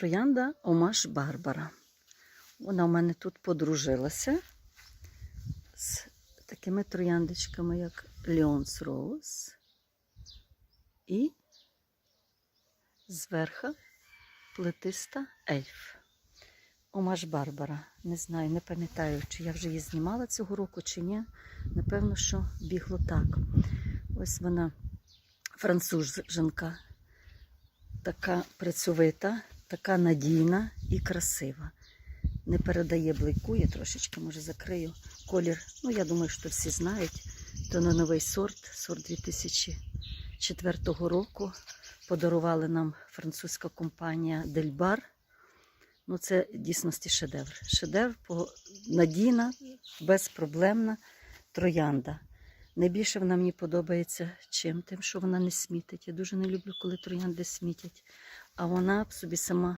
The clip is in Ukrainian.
Троянда Омаш Барбара. Вона у мене тут подружилася з такими трояндочками, як Леонс Роуз. І зверха плетиста ельф. Омаш Барбара. Не знаю, не пам'ятаю, чи я вже її знімала цього року, чи ні. Напевно, що бігло так. Ось вона француженка, така працьовита, така надійна і красива. Не передає бликує, трошечки, може, закрию. Колір, ну я думаю, що всі знають. То на новий сорт, сорт 2004 року. Подарували нам французька компанія Дельбар. Ну, це дійсності шедевр. Шедевр, надійна, безпроблемна троянда. Найбільше вона мені подобається чим? Тим, що вона не смітить. Я дуже не люблю, коли троянди смітять. А вона б собі сама